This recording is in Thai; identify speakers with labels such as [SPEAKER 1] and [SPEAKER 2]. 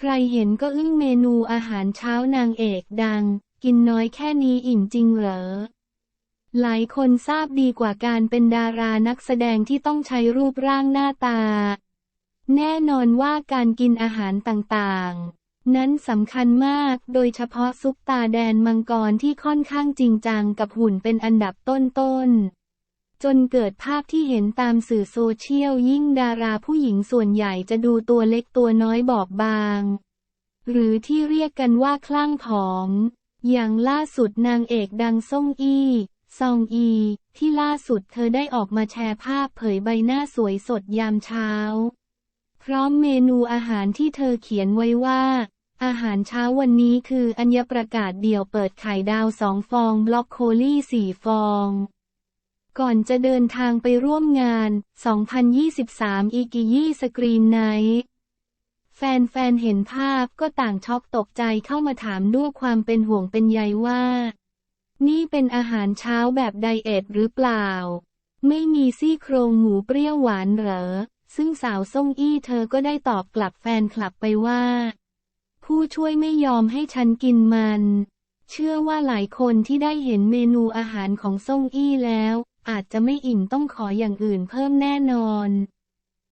[SPEAKER 1] ใครเห็นก็อึ้งเมนูอาหารเช้านางเอกดัง กินน้อยแค่นี้อิ่มจริงเหรอ หลายคนทราบดีกว่าการเป็นดารานักแสดงที่ต้องใช้รูปร่างหน้าตา แน่นอนว่าการกินอาหารต่างๆ นั้นสำคัญมากโดยเฉพาะซุปตาแดนมังกรที่ค่อนข้างจริงจังกับหุ่นเป็นอันดับต้นๆ จนเกิดภาพที่เห็นตามสื่อโซเชียลยิ่งดาราผู้หญิงส่วนใหญ่จะดูตัวเล็กตัวน้อยบอบบาง หรือที่เรียกกันว่าคลั่งผอม อย่างล่าสุดนางเอกดังซ่งอี้ ซองอี ที่ล่าสุดเธอได้ออกมาแชร์ภาพเผยใบหน้าสวยสดยามเช้า พร้อมเมนูอาหารที่เธอเขียนไว้ว่า อาหารเช้าวันนี้คืออัญญประกาศเดี่ยวเปิดไข่ดาวสองฟองบล็อกโคลี่สี่ฟอง ก่อนจะเดินทางไปร่วมงาน 2023 อีกิยี่สกรีนไนท์แฟนๆ เห็นภาพก็ต่างช็อกตกใจเข้ามาถามด้วยความเป็นห่วงเป็นใยว่า นี่เป็นอาหารเช้าแบบไดเอทหรือเปล่า ไม่มีซี่โครงหมูเปรี้ยวหวานเหรอ ซึ่งสาวซ่งอี้เธอก็ได้ตอบกลับแฟนคลับไปว่า ผู้ช่วยไม่ยอมให้ฉันกินมัน เชื่อว่าหลายคนที่ได้เห็นเมนูอาหารของซ่งอี้แล้ว อาจจะไม่อิ่มต้องขออย่างอื่นเพิ่มแน่นอน